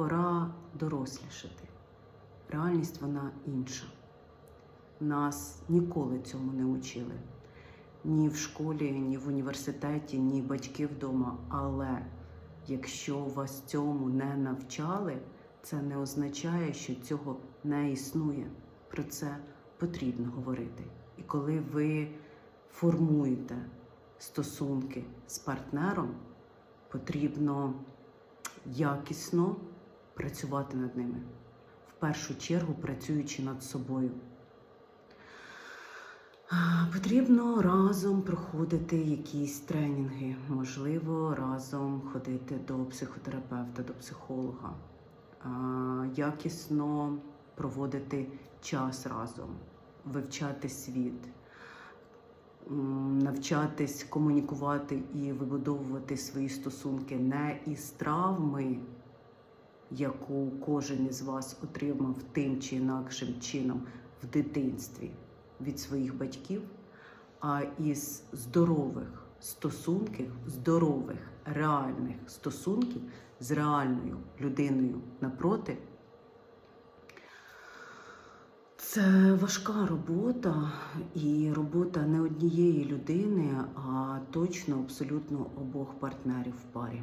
пора дорослішати. Реальність вона інша. Нас ніколи цьому не учили. Ні в школі, ні в університеті, ні батьки вдома. Але якщо вас цьому не навчали, це не означає, що цього не існує. Про це потрібно говорити. І коли ви формуєте стосунки з партнером, потрібно якісно працювати над ними. В першу чергу працюючи над собою. Потрібно разом проходити якісь тренінги, можливо, разом ходити до психотерапевта, до психолога, якісно проводити час разом, вивчати світ, навчатись комунікувати і вибудовувати свої стосунки не із травми, яку кожен із вас отримав тим чи інакшим чином в дитинстві від своїх батьків, а із здорових стосунків, здорових, реальних стосунків з реальною людиною напроти. Це важка робота, і робота не однієї людини, а точно абсолютно обох партнерів в парі.